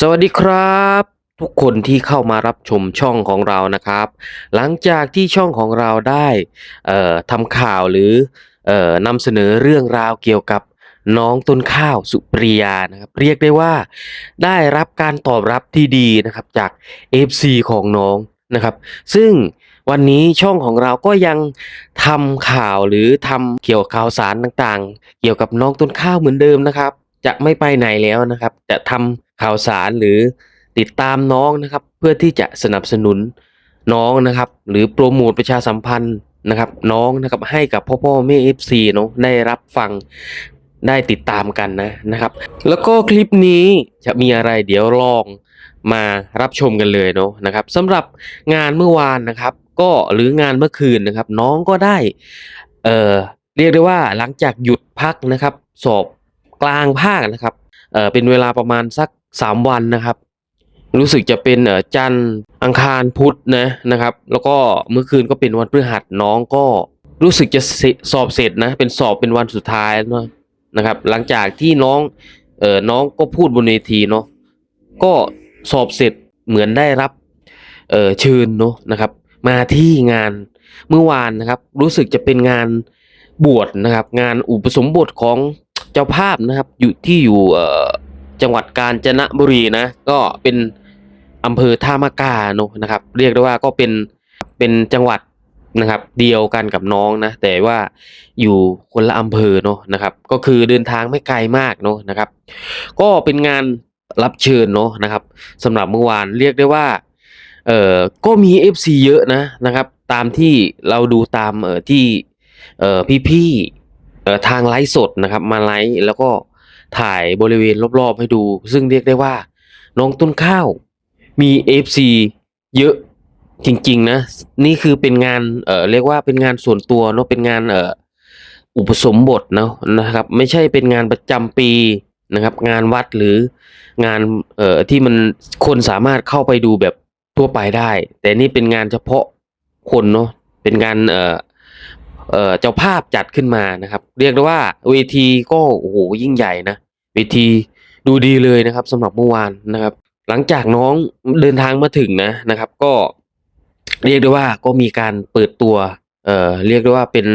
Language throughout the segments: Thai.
สวัสดีครับ ทุกคนที่เข้ามารับชมช่องของเรานะครับ หลังจากที่ช่องของเราได้ทำข่าวหรือเอ่อนำเสนอเรื่องราวเกี่ยวกับน้องต้นข้าวสุปริยานะครับ เรียกได้ว่าได้รับการตอบรับที่ดีนะครับจาก FC ของน้องนะครับ ซึ่งวันนี้ช่องของเราก็ยังทำข่าวหรือทำเกี่ยวกับข่าวสารต่างๆ เกี่ยวกับน้องต้นข้าวเหมือนเดิมนะครับ จะไม่ไปไหนแล้วนะครับ จะทำข่าวสารหรือติดตามน้องนะครับ เพื่อที่จะสนับสนุนน้องนะครับ หรือโปรโมทประชาสัมพันธ์นะครับ น้องนะครับให้กับพ่อพ่อแม่เอฟซีเนาะได้รับฟังได้ติดตามกันนะนะครับ แล้วก็คลิปนี้จะมีอะไรเดี๋ยวลองมารับชมกันเลยเนาะนะครับสำหรับงานเมื่อวานนะครับ ก็หรืองานเมื่อคืนนะครับ น้องก็ได้เอ่อเรียกได้ว่าหลังจากหยุดพักนะครับ สอบ กลางภาคนะครับเอ่อเป็นเวลาประมาณสักสามวันนะครับ รู้สึกจะเป็นเอ่อจันทร์อังคารพุธนะนะครับ แล้วก็เมื่อคืนก็เป็นวันพฤหัสน้องก็รู้สึกจะสอบเสร็จนะ เป็นสอบเป็นวันสุดท้ายเนะนะครับ หลังจากที่น้องเอ่อน้องก็พูดบนเวทีเนาะก็สอบเสร็จเหมือนได้รับเอ่อเชิญเนาะนะครับ มาที่งานเมื่อวานนะครับ รู้สึกจะเป็นงานบวชนะครับ งานอุปสมบทของ เจ้าภาพนะครับ อยู่ที่อยู่เจังหวัดกาญจนบุรีนะ ก็เป็นอำเภอท่ามะกาเนอะนะครับ เรียกได้ว่าก็เป็นเป็นจังหวัดนะครับ เดียวกันกับน้องนะ แต่ว่าอยู่คนละอำเภอเนอะนะครับ ก็คือเดินทางไม่ไกลมากเนอะนะครับ ก็เป็นงานรับเชิญเนอะนะครับสำหรับเมื่อวานเรียกได้ว่าเออก็มี FC เยอะนะนะครับ ตามที่เราดูตามเออที่เออพี่ๆ ทางไลฟ์สดนะครับ มาไลฟ์แล้วก็ถ่ายบริเวณรอบๆให้ดู ซึ่งเรียกได้ว่า น้องต้นข้าวมี FC เยอะจริง ๆ นะ นี่คือเป็นงานเอ่อเรียกว่าเป็นงานส่วนตัวเนาะเป็นงานเอ่ออุปสมบทเนาะนะครับ ไม่ใช่เป็นงานประจำปีนะครับ งานวัดหรืองานเอ่อที่มันคนสามารถเข้าไปดูแบบทั่วไปได้ แต่นี่เป็นงานเฉพาะคนเนาะเป็นงานเอ่อ เอ่อเจ้าภาพจัดขึ้นมานะครับ เรียกได้ว่าเวทีก็โอ้โหยิ่งใหญ่นะเวทีดูดีเลยนะครับสำหรับเมื่อวานนะครับ หลังจากน้องเดินทางมาถึงนะนะครับ ก็เรียกได้ว่าก็มีการเปิดตัวเอ่อเรียกได้ว่าเป็น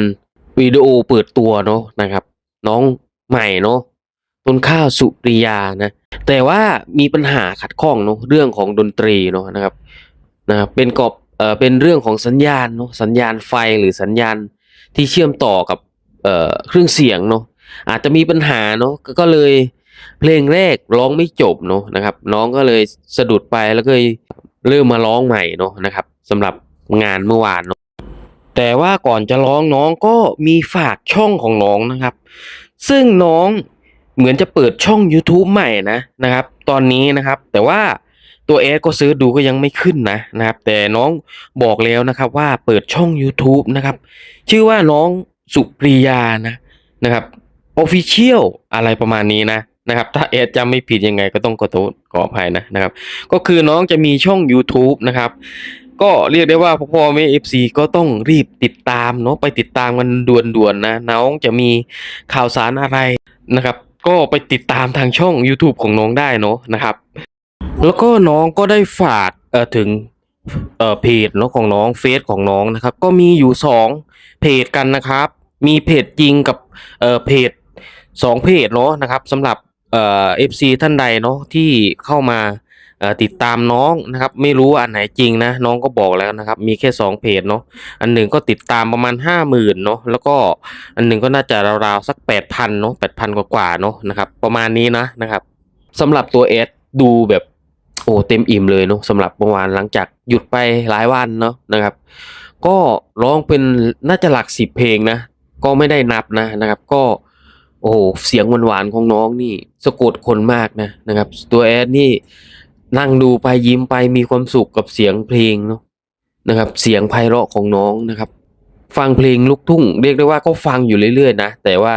วิดีโอเปิดตัวเนาะนะครับ น้องใหม่เนาะต้นข้าวสุริยานะแต่ว่ามีปัญหาขัดข้องเนาะเรื่องของดนตรีเนาะนะครับนะบเป็นกอบเอ่อเป็นเรื่องของสัญญาณเนาะสัญญาณไฟหรือสัญญาณ ที่เชื่อมต่อกับเอ่อเครื่องเสียงเนาะอาจจะมีปัญหาเนาะก็เลยเพลงแรกร้องไม่จบเนาะนะครับ น้องก็เลยสะดุดไปแล้วก็เลยเริ่มมาร้องใหม่เนาะนะครับสำหรับงานเมื่อวานเนาะแต่ว่าก่อนจะร้องน้องก็มีฝากช่องของน้องนะครับ ซึ่งน้องเหมือนจะเปิดช่อง YouTube ใหม่นะนะครับ ตอนนี้นะครับแต่ว่า ตัวเอสก็ซื้อดูก็ยังไม่ขึ้นนะนะครับ แต่น้องบอกแล้วนะครับว่าเปิดช่อง YouTube นะครับ ชื่อว่าน้องสุปริยานะนะครับ Official อะไรประมาณนี้นะนะครับ ถ้าเอสจำไม่ผิดยังไงก็ต้องขอโทษขออภัยนะนะครับ ก็คือน้องจะมีช่อง YouTube นะครับก็เรียกได้ว่าพ่อพ่อแม่เอฟซีก็ต้องรีบติดตามเนาะไปติดตามกันด่วนๆนะน้องจะมีข่าวสารอะไรนะครับ ก็ไปติดตามทางช่อง YouTube ของน้องได้เนาะนะครับ แล้วก็น้องก็ได้ฝากเอ่อถึงเอ่อเพจเนาะของน้องเฟซของน้องนะครับ ก็มีอยู่สองเพจกันนะครับ มีเพจจริงกับเอ่อเพจสองเพจเนาะนะครับสำหรับเอ่อฟซีท่านใดเนาะที่เข้ามาติดตามน้องนะครับ ไม่รู้ว่าอันไหนจริงนะ น้องก็บอกแล้วนะครับ มีแค่สองเพจเนาะอันหนึ่งก็ติดตามประมาณห้าหมื่นเนาะแล้วก็อันหนึ่งก็น่าจะราวๆสักแปดพันเนาะแปดพันกว่าๆเนาะนะครับ ประมาณนี้นะนะครับสำหรับตัวเอสดูแบบ โอ้เต็มอิ่มเลยเนาะสำหรับเมื่อวานหลังจากหยุดไปหลายวันเนาะนะครับ ก็ร้องเป็นน่าจะหลักสิบเพลงนะ ก็ไม่ได้นับนะนะครับ ก็โอ้โหเสียงหวานๆของน้องนี่สะกดคนมากนะนะครับ ตัวแอดนี่นั่งดูไปยิ้มไปมีความสุขกับเสียงเพลงเนาะนะครับ เสียงไพเราะของน้องนะครับ ฟังเพลงลูกทุ่ง เรียกได้ว่าก็ฟังอยู่เรื่อยๆนะแต่ว่า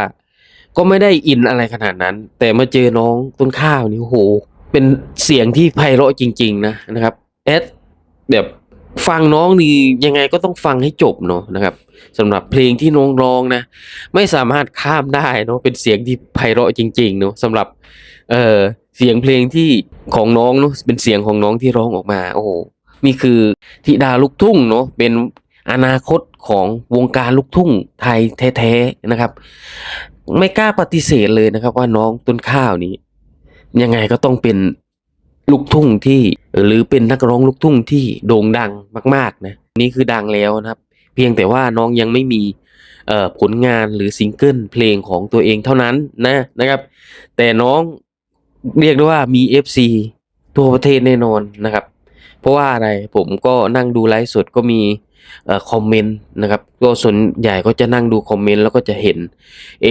ก็ไม่ได้อินอะไรขนาดนั้น แต่มาเจอน้องต้นข้าวนี่โอ้โห เป็นเสียงที่ไพเราะจริง ๆ นะนะครับแอดแบบฟังน้องนี่ยังไงก็ต้องฟังให้จบเนาะนะครับสำหรับเพลงที่น้องร้องนะ ไม่สามารถข้ามได้เนาะเป็นเสียงที่ไพเราะจริง ๆ เนาะสำหรับเออเสียงเพลงที่ของน้องเนาะเป็นเสียงของน้องที่ร้องออกมา โอ้โหนี่คือธิดาลูกทุ่งเนาะเป็นอนาคตของวงการลูกทุ่งไทยแท้ๆนะครับ ไม่กล้าปฏิเสธเลยนะครับ ว่าน้องต้นข้าวนี้ ยังไงก็ต้องเป็นลูกทุ่งที่หรือเป็นนักร้องลูกทุ่งที่โด่งดังมากๆนะนี่คือดังแล้วนะครับ เพียงแต่ว่าน้องยังไม่มีผลงานหรือซิงเกิลเพลงของตัวเองเท่านั้นนะนะครับ แต่น้องเรียกได้ว่ามี FC ทั่วประเทศแน่นอนนะครับ เพราะว่าอะไรผมก็นั่งดูไลฟ์สดก็มีอคอมเมนต์นะครับก็ส่วนใหญ่ก็จะนั่งดูคอมเมนต์แล้วก็จะเห็น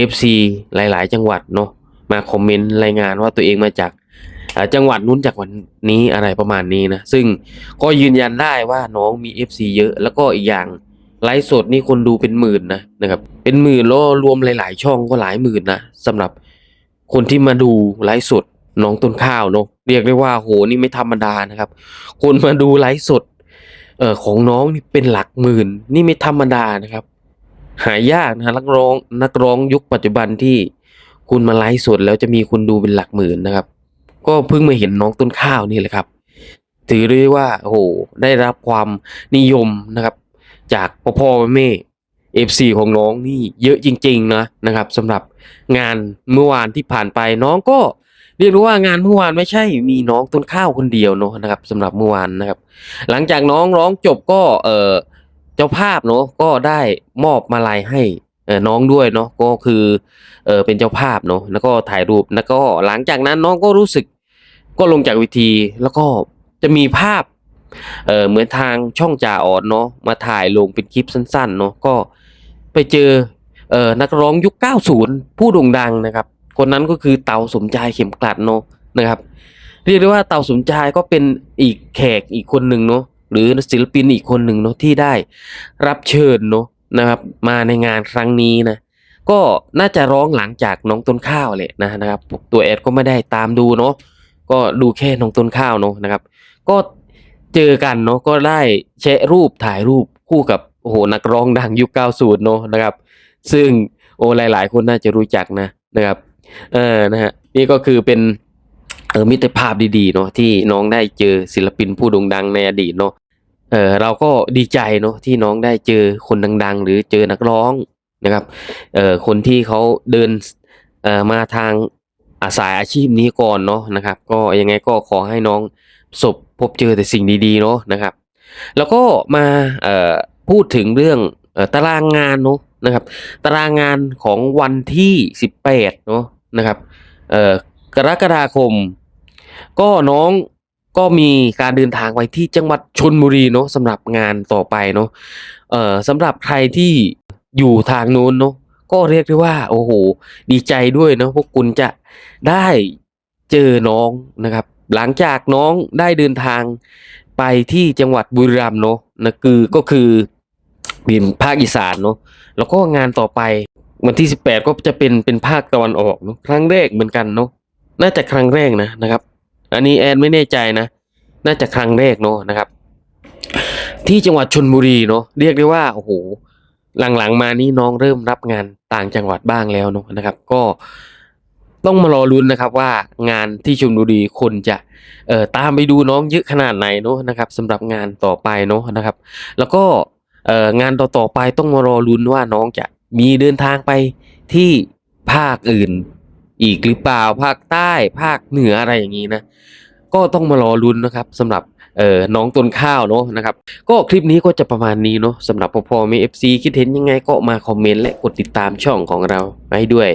FC หลาย ๆ จังหวัดเนาะ มาคอมเมนต์รายงานว่าตัวเองมาจากจังหวัดนู้นจากวันนี้อะไรประมาณนี้นะ ซึ่งก็ยืนยันได้ว่าน้องมี FC เยอะ แล้วก็อีกอย่างไลฟ์สดนี่คนดูเป็นหมื่นนะนะครับ เป็นหมื่นแล้วรวมหลาย ๆ ช่องก็หลายหมื่นนะสำหรับคนที่มาดูไลฟ์สดน้องต้นข้าวเนาะเรียกได้ว่าโหนี่ไม่ธรรมดานะครับ คนมาดูไลฟ์สดเอ่อของน้องนี่เป็นหลักหมื่น นี่ไม่ธรรมดานะครับ หายากนะนักร้องนักร้องยุคปัจจุบันที่ คุณมาไลฟ์สดแล้วจะมีคนดูเป็นหลักหมื่นนะครับ ก็เพิ่งมาเห็นน้องต้นข้าวนี่แหละครับ ถือได้ว่าโอ้โหได้รับความนิยมนะครับ จากพ่อพ่อแม่เอฟซีของน้องนี่เยอะจริง ๆ นะนะครับสำหรับงานเมื่อวานที่ผ่านไปน้องก็เรียกได้ว่างานเมื่อวานไม่ใช่มีน้องต้นข้าวคนเดียวเนาะนะครับสำหรับเมื่อวานนะครับ หลังจากน้องร้องจบก็เออเจ้าภาพเนาะก็ได้มอบมาลัยให้ น้องด้วยเนาะก็คือเออเป็นเจ้าภาพเนาะแล้วก็ถ่ายรูปแล้วก็หลังจากนั้นน้องก็รู้สึกก็ลงจากเวิธีแล้วก็จะมีภาพเออเหมือนทางช่องจ่าออดเนาะมาถ่ายลงเป็นคลิปสั้นๆเนาะก็ไปเจอเออนักร้องยุค 90 ผู้โด่งดังนะครับ คนนั้นก็คือเต๋าสมชายเข็มกลัดเนาะนะครับ เรียกได้ว่าเต่าสมชายก็เป็นอีกแขกอีกคนหนึ่งเนาะหรือศิลปินอีกคนหนึ่งเนาะที่ได้รับเชิญเนาะ นะครับ มาในงานครั้งนี้นะก็น่าจะร้องหลังจากน้องต้นข้าวแหละนะนะครับ ตัวแอดก็ไม่ได้ตามดูเนาะก็ดูแค่น้องต้นข้าวเนาะนะครับ ก็เจอกันเนาะก็ได้แชะรูปถ่ายรูปคู่กับโอ้โหนักร้องดังยุค90เนาะนะครับ ซึ่งโอ้หลาย ๆ คนน่าจะรู้จักนะนะครับเออนะฮะนี่ก็คือเป็นเออมิตรภาพดีๆเนาะที่น้องได้เจอศิลปินผู้โด่งดังในอดีตเนาะ เออเราก็ดีใจเนาะที่น้องได้เจอคนดัง ๆ หรือเจอนักร้องนะครับเออคนที่เขาเดินเอ่อมาทางอาสายอาชีพนี้ก่อนเนาะนะครับ ก็ยังไงก็ขอให้น้องสบพบเจอแต่สิ่งดีๆเนาะนะครับ แล้วก็มาเอ่อพูดถึงเรื่องเออตารางงานเนาะนะครับตารางงานของวันที่สิบแปดเนาะนะครับเอ่อกรกฎาคม ก็น้อง ก็มีการเดินทางไปที่จังหวัดชนบุรีเนาะสำหรับงานต่อไปเนาะเอ่อสำหรับใครที่อยู่ทางนู้นเนาะก็เรียกได้ว่า โอ้โห ดีใจด้วยเนาะพวกคุณจะได้เจอน้องนะครับ หลังจากน้องได้เดินทางไปที่จังหวัดบุรีรัมย์เนาะนะคือก็คือบินภาคอีสานเนาะแล้วก็งานต่อไปวันที่ 18 ก็จะเป็นเป็นภาคตะวันออกเนาะครั้งแรกเหมือนกันเนาะน่าจะครั้งแรกนะนะครับ อันนี้แอนไม่แน่ใจนะ น่าจะครั้งแรกเนาะนะครับ ที่จังหวัดชนบุรีเนาะเรียกได้ว่าโอ้โหหลังๆมานี้น้องเริ่มรับงานต่างจังหวัดบ้างแล้วเนาะนะครับ ก็ต้องมารอลุ้นนะครับว่างานที่ชลบุรีคนจะเอ่อตามไปดูน้องเยอะขนาดไหนเนาะนะครับสำหรับงานต่อไปเนาะนะครับ แล้วก็เอ่องานต่อๆไปต้องมารอลุ้นว่าน้องจะมีเดินทางไปที่ภาคอื่น อีกหรือเปล่าภาคใต้ภาคเหนืออะไรอย่างนี้นะ ก็ต้องมารอลุ้นนะครับสำหรับเอ่อน้องต้นข้าวเนาะนะครับ ก็คลิปนี้ก็จะประมาณนี้เนาะสำหรับพอพอมีเอฟซีคิดเห็นยังไงก็มาคอมเมนต์และกดติดตามช่องของเราไว้ด้วย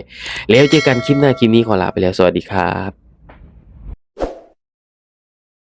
แล้วเจอกันคลิปหน้าคลิปนี้ขอลาไปแล้วสวัสดีครับ